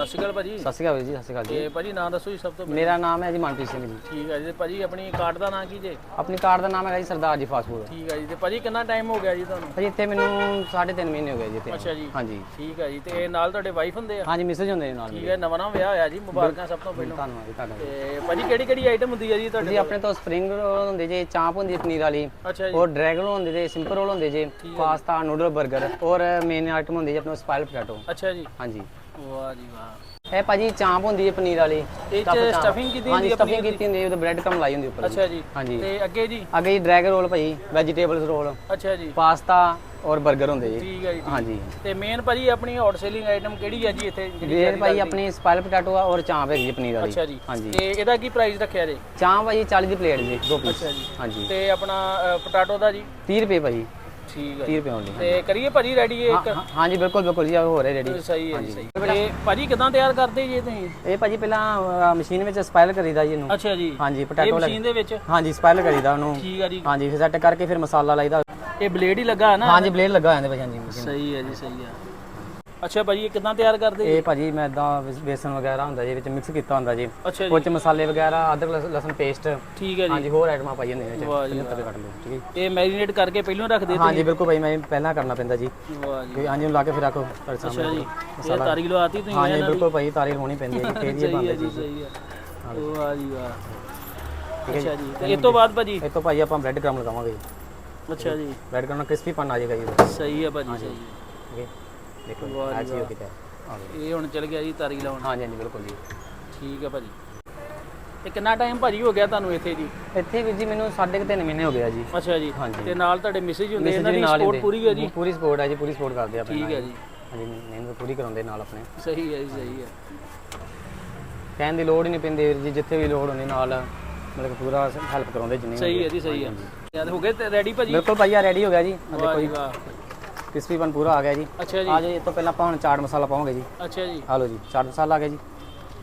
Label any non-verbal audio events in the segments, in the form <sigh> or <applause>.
ਸਤਿ ਸ਼੍ਰੀ ਅਕਾਲ ਭਾਜੀ। ਸਤਿ ਸ਼੍ਰੀ ਅਕਾਲ ਵੀਰ ਜੀ ਸਤਿ ਸ਼੍ਰੀ ਅਕਾਲ ਜੀ। ਤੇ ਭਾਜੀ ਨਾਂ ਦੱਸੋ ਜੀ ਸਭ ਤੋਂ ਪਹਿਲਾਂ। ਮੇਰਾ ਨਾਮ ਹੈ ਜੀ ਮਨਪ੍ਰੀਤ ਸਿੰਘ ਜੀ। ਠੀਕ ਹੈ ਜੀ ਤੇ ਭਾਜੀ ਆਪਣੀ ਕਾਰਡ ਦਾ ਨਾਂ ਕੀ ਜੇ? ਆਪਣੀ ਕਾਰ ਦਾ ਨਾਮ ਹੈਗਾ ਜੀ ਸਰਦਾਰ ਜੀ ਫਾਸਟ ਫੂਡ ਠੀਕ ਹੈ ਜੀ ਤੇ ਭਾਜੀ ਕਿੰਨਾ ਟਾਈਮ ਹੋ ਗਿਆ ਜੀ ਤੁਹਾਨੂੰ? ਭਾਜੀ ਇੱਥੇ ਮੈਨੂੰ 3.5 ਮਹੀਨੇ ਹੋ ਗਏ ਜੀ ਇੱਥੇ। ਅੱਛਾ ਜੀ। ਹਾਂਜੀ। ਠੀਕ ਹੈ ਜੀ ਤੇ ਨਾਲ ਤੁਹਾਡੇ ਵਾਈਫ ਹੁੰਦੇ ਆ? ਹਾਂਜੀ ਮਿਸਜ ਹੁੰਦੇ ਨੇ ਨਾਲ ਠੀਕ ਮੇਰੇ। ਹੈ ਨਵਾਂ ਨਵਾਂ ਵਿਆਹ ਹੋਇਆ ਜੀ ਮੁਬਾਰਕਾਂ ਸਭ ਤੋਂ ਪਹਿਲਾਂ। ਧੰਨਵਾਦ ਜੀ ਧੰਨਵਾਦ ਤੇ ਭਾਜੀ ਕਿਹੜੀ ਕਿਹੜੀ ਆਈਟਮ ਹੁੰਦੀ ਹੈ ਜੀ ਜੀ ਤੁਹਾਡੇ ਆਪਣੇ ਤੋਂ ਸਪਰਿੰਗ ਰੋਲ ਹੁੰਦੇ ਜੇ ਚਾਂਪ ਹੁੰਦੀ ਹੈ ਪਨੀਰ ਵਾਲੀ। ਅੱਛਾ ਜੀ। ਔਰ ਡਰੈਗਨ ਹੁੰਦੇ ਜੇ ਸਿੰਪਲ ਰੋਲ ਹੁੰਦੇ ਜੇ ਪਾਸਤਾ ਨੂਡਲ 버ਗਰ ਔਰ ਮੇਨ ਆਈਟਮ ਹੁੰਦੀ ਜੇ ਆਪਣੇ ਸਪਾਈਲ ਪੋਟੈਟੋ ਅੱਛਾ ਜੀ। ਹਾਂਜੀ। ਵਾਹ ਜੀ ਵਾਹ। ਇਹ ਭਾਜੀ ਚਾਂਪ ਹੁੰਦੀ ਹੈ ਪਨੀਰ ਵਾਲੀ। ਇਹ ਚ Stuffed ਚਾਂਪ। stuffing ਕੀਤੀ ਹੁੰਦੀ ਹਾਂਜੀ ਹੈ ਸਟਫਿੰਗ? ਕੀਤੀ ਹੁੰਦੀ ਹੈ ਉਹਦੇ ਬ੍ਰੈਡ ਕਮ ਲਾਈ ਹੁੰਦੀ ਉੱਪਰ ਅੱਛਾ ਜੀ। ਹਾਂਜੀ। ਤੇ ਅੱਗੇ ਜੀ? ਅੱਗੇ ਜੀ ਡਰੈਗਨ ਰੋਲ ਭਾਜੀ ਵੈਜੀਟੇਬਲਸ ਰੋਲ ਅੱਛਾ ਜੀ। ਪਾਸਤਾ ਔਰ 버ਗਰ ਹੁੰਦੇ ਜੀ। ਠੀਕ ਹੈ ਜੀ। ਹਾਂਜੀ। ਤੇ ਮੇਨ ਭਾਜੀ ਆਪਣੀ ਹੌਟ ਸੇਲਿੰਗ ਆਈਟਮ ਕਿਹੜੀ ਹੈ ਜੀ ਇੱਥੇ ਜਿਹੜੀ ਭਾਈ ਚੱਲਦੀ? ਆਪਣੀ ਸਪਾਈਲ ਪੋਟੈਟੋ ਆ ਔਰ ਚਾਂਪ ਹੈਗੀ ਜੀ ਪਨੀਰ ਵਾਲੀ। ਅੱਛਾ ਜੀ। ਹਾਂਜੀ। ਤੇ ਇਹਦਾ ਕੀ ਪ੍ਰਾਈਸ ਰੱਖਿਆ ਜੀ? ਚਾਂਪ ਭਾਜੀ 40 ਦੀ ਪਲੇਟ ਜੀ ਦੋ ਪੀਸ ਅੱਛਾ ਜੀ। ਹਾਂਜੀ। ਤੇ ਆਪਣਾ ਪੋਟਾਟੋ ਦਾ ਜੀ? 30 ਰੁਪਏ ਭਾਜੀ। ਠੀਕ ਹੈ 30 ਰੁਪਏ ਓਨਲੀ ਤੇ ਕਰੀਏ ਭਾਜੀ ਰੈਡੀ ਇਹ ਇੱਕ? ਹਾਂਜੀ ਬਿਲਕੁਲ ਬਿਲਕੁਲ ਜੀ ਹੋ ਰਿਹਾ ਰੈਡੀ ਸਹੀ ਹੈ ਜੀ ਸਹੀ। ਤੇ ਭਾਜੀ ਕਿਦਾਂ ਤਿਆਰ ਕਰਦੇ ਜੀ ਇਹ ਤੁਸੀਂ? ਇਹ ਭਾਜੀ ਪਹਿਲਾਂ ਮਸ਼ੀਨ ਵਿੱਚ ਸਪਾਈਲ ਕਰੀਦਾ ਜੀ ਇਹਨੂੰ। ਅੱਛਾ ਜੀ। ਹਾਂਜੀ ਪੋਟੈਟੋ ਮਸ਼ੀਨ ਦੇ ਵਿੱਚ? ਹਾਂਜੀ ਸਪਾਈਲ ਕਰੀਦਾ ਉਹਨੂੰ। ਠੀਕ ਆ ਜੀ। ਹਾਂਜੀ ਫਿਰ ਸੈੱਟ ਕਰਕੇ ਫਿਰ ਮਸਾਲਾ ਲਾਈਦਾ। ਇਹ ਬਲੇਡ ਹੀ ਲੱਗਾ ਹੈ ਨਾ? ਹਾਂਜੀ ਬਲੇਡ ਲੱਗਾ ਹੋਇਆ ਇਹਦੇ ਭਾਜੀ ਹਾਂਜੀ। ਸਹੀ ਹੈ ਜੀ ਸਹੀ ਹੈ। ਅੱਛਾ ਭਾਜੀ ਇਹ ਕਿਦਾਂ ਤਿਆਰ ਕਰਦੇ ਜੀ? ਇਹ ਭਾਜੀ ਮੈਦਾ ਬੇਸਨ ਵਗੈਰਾ ਹੁੰਦਾ ਜੀ ਵਿੱਚ ਮਿਕਸ ਕੀਤਾ ਹੁੰਦਾ ਜੀ। ਅੱਛਾ ਜੀ। ਚ ਮਸਾਲੇ ਵਗੈਰਾ ਅਦਰਕ ਲਸ- ਲਸਣ ਪੇਸਟ। ਠੀਕ ਹੈ ਜੀ। ਹਾਂਜੀ ਹੋਰ ਆਈਟਮਾਂ ਪਾਈ ਜਾਂਦੀਆਂ ਵਿੱਚ। ਵਾਹ ਜੀ, 75 ਰੁਪਏ ਕੱਟ ਲਓ ਠੀਕ ਹੈ ਜੀ। ਇਹ ਮੈਰੀਨੇਟ ਕਰਕੇ ਪਹਿਲਾਂ ਰੱਖਦੇ ਹਾਂਜੀ ਬਿਲਕੁਲ ਭਾਈ ਮੈਂ ਪਹਿਲਾਂ ਕਰਨਾ ਪੈਂਦਾ ਜੀ। ਵਾਹ ਜੀ। ਕਿ ਹਾਂਜੀ ਉਹਨੂੰ ਲਾ ਕੇ ਫਿਰ ਰੱਖੋ। ਤੁਹਾਡੇ ਅੱਛਾ ਸਾਹਮਣੇ ਜੀ। ਇਹ ਤਾਰੀ ਲਵਾਤੀ ਤੁਸੀਂ ਹਾਂਜੀ ਇਹਨਾਂ ਦੀ? ਬਿਲਕੁਲ ਭਾਈ ਤਾਰੀਖ ਹੋਣੀ ਪੈਂਦੀ ਹੈ ਜੀ। <laughs> ਫੇਰ ਹੀ ਇਹ ਸਹੀ ਬਣਦਾ ਹੈ ਜੀ। ਜੀ ਸਹੀ ਹੈ। ਵਾਹ ਜੀ ਵਾਹ। ਠੀਕ ਹੈ ਅੱਛਾ ਜੀ। ਤੇ ਇਸ ਤੋਂ ਬਾਅਦ ਭਾਜੀ? ਇਹ ਤੋਂ ਭਾਈ ਆਪਾਂ ਬ੍ਰੈਡ ਕ੍ਰਮ ਲਗਾਵਾਂਗੇ ਜੀ। ਅੱਛਾ ਜੀ। ਬ੍ਰੈਡ ਕ੍ਰਮ ਨਾਲ ਕ੍ਰਿਸਪੀ ਪਨ ਆ ਜਾਏਗਾ ਜੀ। ਉਹਦਾ। ਸਹੀ ਹੈ ਭਾਜੀ ਸਹੀ ਹੈ। ਠੀਕ ਹੈ। ਦੇਖੋ ਜੀ, ਵਾਹ ਆ ਜੀ ਚੀਜ਼ ਵਾਹ। ਕਿਤੇ ਆ ਗਈ ਇਹ ਹੁਣ ਚੱਲ ਗਿਆ ਜੀ ਤਾਰੀ ਲਾਉਣ। ਹਾਂਜੀ ਹਾਂਜੀ ਬਿਲਕੁਲ ਜੀ। ਠੀਕ ਹੈ ਭਾਜੀ। ਤੇ ਕਿੰਨਾ ਟਾਈਮ ਭਾਜੀ ਹੋ ਗਿਆ ਤੁਹਾਨੂੰ ਇੱਥੇ ਜੀ? ਇੱਥੇ ਵੀਰ ਜੀ ਮੈਨੂੰ ਸਾਢੇ ਕੁ ਤਿੰਨ ਮਹੀਨੇ ਹੋ ਗਿਆ ਜੀ। ਅੱਛਾ ਜੀ। ਹਾਂਜੀ। ਤੇ ਨਾਲ ਤੁਹਾਡੇ ਮੈਸੇਜ ਹੁੰਦੇ ਇਹਨਾਂ ਦੀ ਨਾਲ ਹੀ ਸਪੋਰਟ ਹੁੰਦੇ। ਪੂਰੀ ਹੈ ਜੀ? ਪੂਰੀ ਸਪੋਰਟ ਹੈ ਜੀ ਪੂਰੀ ਸਪੋਰਟ ਕਰਦੇ ਆ ਆਪਣੇ ਠੀਕ ਹੈ ਜੀ। ਹਾਂਜੀ ਮਿਹਨਤ ਪੂਰੀ ਕਰਾਉਂਦੇ ਨਾਲ ਆਪਣੇ। ਸਹੀ ਹੈ ਜੀ ਸਹੀ ਹੈ ਕਹਿਣ ਦੀ ਲੋੜ ਹੀ ਨਹੀਂ ਪੈਂਦੀ ਵੀਰ ਜੀ ਜਿੱਥੇ ਵੀ ਲੋੜ ਹੁੰਦੀ ਨਾਲ ਮਤਲਬ ਕਿ ਪੂਰਾ ਹੈਲਪ ਕਰਾਉਂਦੇ ਜਿੰਨੀ ਸਹੀ ਹੈ ਜੀ ਸਹੀ ਹੈ ਯਾਦ ਹੋ ਗਏ ਤੇ ਰੈਡੀ ਭਾਜੀ? ਬਿਲਕੁਲ ਭਾਈ ਆ ਰੈਡੀ ਹੋ ਗਿਆ ਜੀ। ਆ ਵਾਹ ਦੇਖੋ ਜੀ ਜੀ। ਵਾਹ। ਕ੍ਰਿਸਪੀ ਪਨ ਪੂਰਾ ਆ ਗਿਆ ਜੀ। ਅੱਛਾ ਜੀ। ਆ ਜੀ ਇਹ ਤੋਂ ਪਹਿਲਾਂ ਆਪਾਂ ਹੁਣ ਚਾਟ ਮਸਾਲਾ ਪਾਵਾਂਗੇ ਜੀ। ਅੱਛਾ ਜੀ। ਆ ਲਓ ਜੀ ਚਾਟ ਮਸਾਲਾ ਆ ਗਿਆ ਜੀ।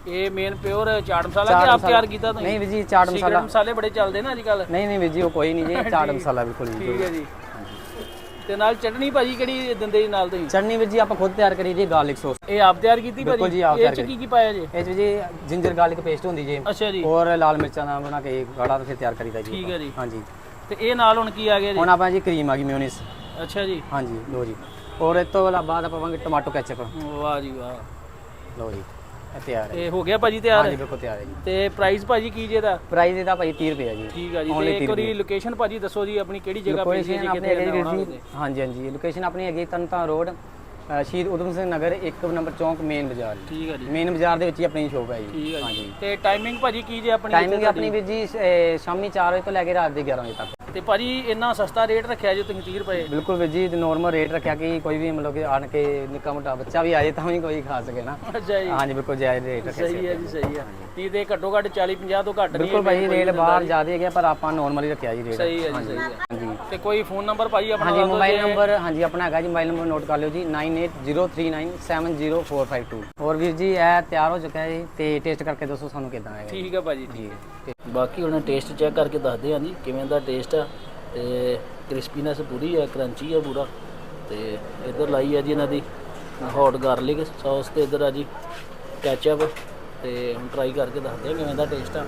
ਇਹ ਮੇਨ ਪਿਓਰ ਚਾਟ ਮਸਾਲਾ ਕਿ ਆਪ ਤਿਆਰ ਕੀਤਾ ਤੁਸੀਂ? ਨਹੀਂ ਵੀਰ ਜੀ ਚਾਟ ਮਸਾਲਾ। ਮਸਾਲੇ ਬੜੇ ਚੱਲਦੇ ਨਾ ਅੱਜ ਕੱਲ ਨਹੀਂ ਨਹੀਂ ਵੀਰ ਜੀ ਉਹ ਕੋਈ ਨਹੀਂ ਜੀ ਚਾਟ ਮਸਾਲਾ ਬਿਲਕੁਲ ਜੀ। ਠੀਕ ਹੈ ਜੀ। ਤੇ ਨਾਲ ਚਟਨੀ ਭਾਜੀ ਕਿਹੜੀ ਦਿੰਦੇ ਜੀ ਨਾਲ ਤੁਸੀਂ? ਚਟਨੀ ਵੀਰ ਜੀ ਆਪਾਂ ਖੁਦ ਤਿਆਰ ਕਰੀ ਜੀ ਗਾਰਲਿਕ ਸੌਸ। ਇਹ ਆਪ ਤਿਆਰ ਕੀਤੀ ਬਿਲਕੁਲ ਭਾਜੀ ਜੀ, ਆਪ ਇਹ ਤਿਆਰ ਚ ਕੀਤੀ। ਕੀ ਕੀ ਪਾਇਆ ਜੀ? ਇਹ 'ਚ ਜੀ ਜਿੰਜਰ ਗਾਰਲਿਕ ਪੇਸਟ ਹੁੰਦੀ ਜੀ। ਅੱਛਾ ਜੀ। ਔਰ ਲਾਲ ਮਿਰਚਾਂ ਦਾ ਬਣਾ ਕੇ ਗਾੜਾ ਫਿਰ ਤਿਆਰ ਕਰੀਦਾ ਜੀ ਠੀਕ ਹੈ ਜੀ। ਹਾਂਜੀ। ਤੇ ਇਹ ਨਾਲ ਹੁਣ ਕੀ ਆ ਗਿਆ ਜੀ? ਹੁਣ ਆਪਾਂ ਜੀ ਕਰੀਮ ਆ ਗਈ ਮਿਓਨੀਸ ਅੱਛਾ ਜੀ। ਹਾਂਜੀ ਲੋ ਜੀ। ਔਰ ਇਸ ਤੋਂ ਬਾਅਦ ਆਪਾਂ ਪਾਵਾਂਗੇ ਟਮਾਟੋ ਕੈਚਪ। ਵਾਹ ਜੀ ਵਾਹ। ਲੋ ਜੀ ਇਹ ਤਿਆਰ ਹੈ। ਇਹ ਹੋ ਗਿਆ ਭਾਜੀ ਤਿਆਰ? ਹਾਂਜੀ ਬਿਲਕੁਲ ਤਿਆਰ ਹੈ ਜੀ। ਤੇ ਪ੍ਰਾਈਸ ਭਾਜੀ ਕੀ ਜੇ ਦਾ? ਪ੍ਰਾਈਸ ਇਹਦਾ ਭਾਈ 30 ਰੁਪਏ ਹੈ ਜੀ। ਠੀਕ ਆ ਜੀ Only ਤੇ ਇੱਕ 30 ਵਾਰੀ ਲੋਕੇਸ਼ਨ ਭਾਜੀ ਦੱਸੋ ਜੀ ਆਪਣੀ ਕਿਹੜੀ ਜਗ੍ਹਾ ਪਈ ਜੀ ਲੋਕੇਸ਼ਨ ਕਿਤੇ ਆਪਣੀ ਹੈਗੀ ਆਉਣਾ ਜੀ ਹੋਵੇ ਹਾਂਜੀ ਹਾਂਜੀ ਲੋਕੇਸ਼ਨ ਆਪਣੀ ਹੈਗੀ ਤਨਤਾ ਰੋਡ ਅ, ਸ਼ਹੀਦ ਉਦਮ ਸਿੰਘ ਨਗਰ 1 ਨੰਬਰ ਚੌਂਕ ਮੇਨ ਬਾਜ਼ਾਰ ਜੀ। ਠੀਕ ਆ ਜੀ। ਮੇਨ ਬਾਜ਼ਾਰ ਦੇ ਵਿੱਚ ਹੀ ਆਪਣੀ ਸ਼ੋਪ ਹੈ ਜੀ। ਠੀਕ ਆ ਜੀ। ਤੇ ਟਾਈਮਿੰਗ ਭਾਜੀ ਕੀ ਜੇ ਆਪਣੀ ਟਾਈਮਿੰਗ ਆਪਣੀ ਵੀਰ ਜੀ ਅ, ਸ਼ਾਮੀ 4 ਵਜੇ ਤੋਂ ਲੈ ਕੇ ਰਾਤ ਦੇ 11 ਵਜੇ ਤੱਕ। ਤੇ ਭਾਜੀ ਇੰਨਾ ਸਸਤਾ ਰੇਟ ਰੱਖਿਆ ਜੀ ਤੁਸੀਂ 30 ਰੁਪਏ। ਬਿਲਕੁਲ ਵੀਰ ਜੀ ਨਾਰਮਲ ਰੇਟ ਰੱਖਿਆ ਕਿ ਕੋਈ ਵੀ ਮਤਲਬ ਕਿ ਆਣ ਕੇ ਨਿੱਕਾ ਮੋਟਾ ਬੱਚਾ ਵੀ ਆਏ ਤਾਂ ਵੀ ਕੋਈ ਖਾ ਸਕੇ ਨਾ। ਅੱਛਾ ਜੀ। ਹਾਂਜੀ ਬਿਲਕੁਲ ਜਾਇਜ਼ ਰੇਟ ਰੱਖਿਆ ਸਹੀ ਹੈ ਜੀ ਸਹੀ ਹੈ। ਨਹੀਂ ਤੇ ਘੱਟੋ ਘੱਟ 40 50 ਤੋਂ ਘੱਟ ਨਹੀਂ ਬਿਲਕੁਲ ਭਾਈ ਰੇਟ ਬਾਹਰ ਜ਼ਿਆਦਾ ਹੈਗਾ ਪਰ ਆਪਾਂ ਨਾਰਮਲ ਹੀ ਰੱਖਿਆ ਜੀ ਰੇਟ ਸਹੀ ਹੈ ਜੀ ਸਹੀ ਹੈ। ਹਾਂਜੀ। ਤੇ ਕੋਈ ਫੋਨ ਨੰਬਰ ਭਾਜੀ ਆਪਣਾ ਹਾਂਜੀ ਮੋਬਾਈਲ ਨੰਬਰ ਹਾਂਜੀ ਆਪਣਾ ਹੈਗਾ ਜੀ ਮੋਬਾਈਲ ਨੰਬਰ ਨੋਟ ਕਰ ਲਿਓ ਜੀ 9803970452 ਹੋਰ ਵੀਰ ਜੀ ਇਹ ਤਿਆਰ ਹੋ ਚੁੱਕਾ ਹੈ ਜੀ ਤੇ ਟੇਸਟ ਕਰਕੇ ਦੱਸੋ ਸਾਨੂੰ ਕਿਦਾਂ ਆਏਗਾ ਠੀਕ ਹੈ ਭਾਜੀ ਜੀ ਬਾਕੀ ਹੁਣ ਟੇਸਟ ਚੈੱਕ ਕਰਕੇ ਦੱਸਦੇ ਹਾਂ ਜੀ, ਕਿਵੇਂ ਦਾ ਟੇਸਟ ਆ ਤੇ ਕ੍ਰਿਸਪੀਨੈਸ ਪੂਰੀ ਆ ਕਰੰਚੀ ਆ ਪੂਰਾ। ਤੇ ਇੱਧਰ ਲਾਈ ਆ ਜੀ ਇਹਨਾਂ ਦੀ ਹੌਟ ਗਾਰਲਿਕ ਸੌਸ ਤੇ ਇੱਧਰ ਆ ਜੀ ਕੈਚਅਪ ਤੇ ਹੁਣ ਟਰਾਈ ਕਰਕੇ ਦੱਸਦੇ ਆ ਕਿਵੇਂ ਦਾ ਟੇਸਟ ਆ।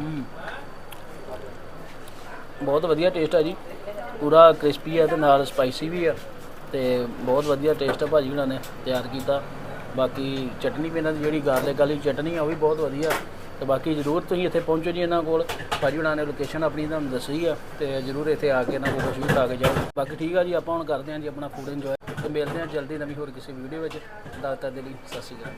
ਹੂੰ। ਬਹੁਤ ਵਧੀਆ ਟੇਸਟ ਆ ਜੀ। ਪੂਰਾ ਕ੍ਰਿਸਪੀ ਆ ਤੇ ਨਾਲ ਸਪਾਈਸੀ ਵੀ ਆ ਤੇ ਬਹੁਤ ਵਧੀਆ ਟੇਸਟ ਆ ਭਾਜੀ ਉਹਨਾਂ ਨੇ ਤਿਆਰ ਕੀਤਾ। ਬਾਕੀ ਚਟਨੀ ਵੀ ਇਹਨਾਂ ਦੀ ਜਿਹੜੀ ਗਾਰਲਿਕ ਵਾਲੀ ਚਟਨੀ ਆ ਉਹ ਵੀ ਬਹੁਤ ਵਧੀਆ। ਤੇ ਬਾਕੀ ਜਰੂਰ ਤੁਸੀਂ ਇੱਥੇ ਪਹੁੰਚੋ ਜੀ ਇਹਨਾਂ ਕੋਲ। ਭਾਜੀ ਉਹਨਾਂ ਨੇ ਲੋਕੇਸ਼ਨ ਆਪਣੀ ਤੁਹਾਨੂੰ ਦੱਸੀ ਆ ਤੇ ਜਰੂਰ ਇੱਥੇ ਆ ਕੇ ਇਹਨਾਂ ਕੋਲ ਕੁਝ ਵੀ ਖਾ ਕੇ ਜਾਓ। ਬਾਕੀ ਠੀਕ ਆ ਜੀ, ਆਪਾਂ ਹੁਣ ਕਰਦੇ ਹਾਂ ਜੀ ਆਪਣਾ ਫੂਡ ਇੰਜੋਏ ਤੇ ਮਿਲਦੇ ਹਾਂ ਜਲਦੀ ਨਵੀਂ ਹੋਰ ਕਿਸੇ ਵੀਡੀਓ ਵਿੱਚ। ਤਦ ਤੱਕ ਦੇ ਲਈ ਸਤਿ ਸ਼੍ਰੀ ਅਕਾਲ।